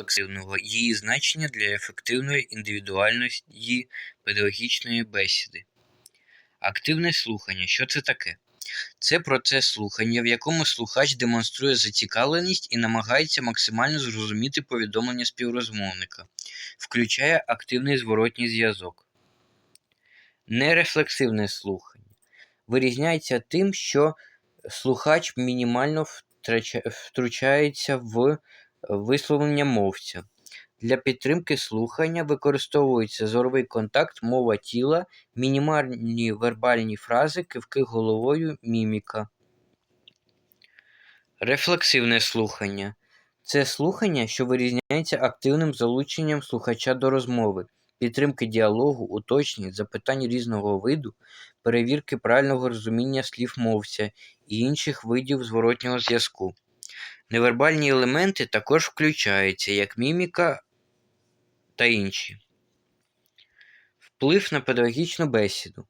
рефлексивного, її значення для ефективної індивідуальної педагогічної бесіди. Активне слухання. Що це таке? Це процес слухання, в якому слухач демонструє зацікавленість і намагається максимально зрозуміти повідомлення співрозмовника, включає активний зворотній зв'язок. Нерефлексивне слухання вирізняється тим, що слухач мінімально втручається в висловлення мовця. Для підтримки слухання використовується зоровий контакт, мова тіла, мінімальні вербальні фрази, кивки головою, міміка. Рефлексивне слухання це слухання, що вирізняється активним залученням слухача до розмови, підтримки діалогу, уточнень, запитань різного виду, перевірки правильного розуміння слів мовця і інших видів зворотнього зв'язку. Невербальні елементи також включаються, як міміка та інші. Вплив на педагогічну бесіду.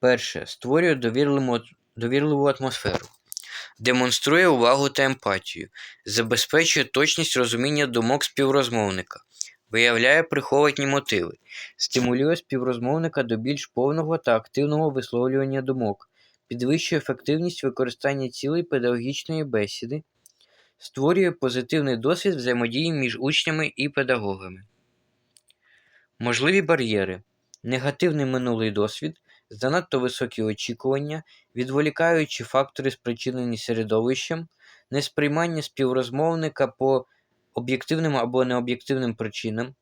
Перше. Створює довірливу, довірливу атмосферу. Демонструє увагу та емпатію. Забезпечує точність розуміння думок співрозмовника. Виявляє приховані мотиви. Стимулює співрозмовника до більш повного та активного висловлювання думок. Підвищує ефективність використання цілей педагогічної бесіди. Створює позитивний досвід взаємодії між учнями і педагогами. Можливі бар'єри. Негативний минулий досвід, занадто високі очікування, відволікаючі фактори, спричинені середовищем, несприймання співрозмовника по об'єктивним або необ'єктивним причинам,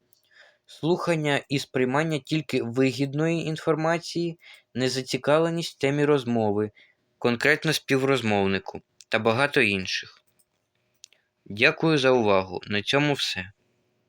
слухання і сприймання тільки вигідної інформації, незацікавленість в темі розмови, конкретно співрозмовнику та багато інших. Дякую за увагу. На цьому все.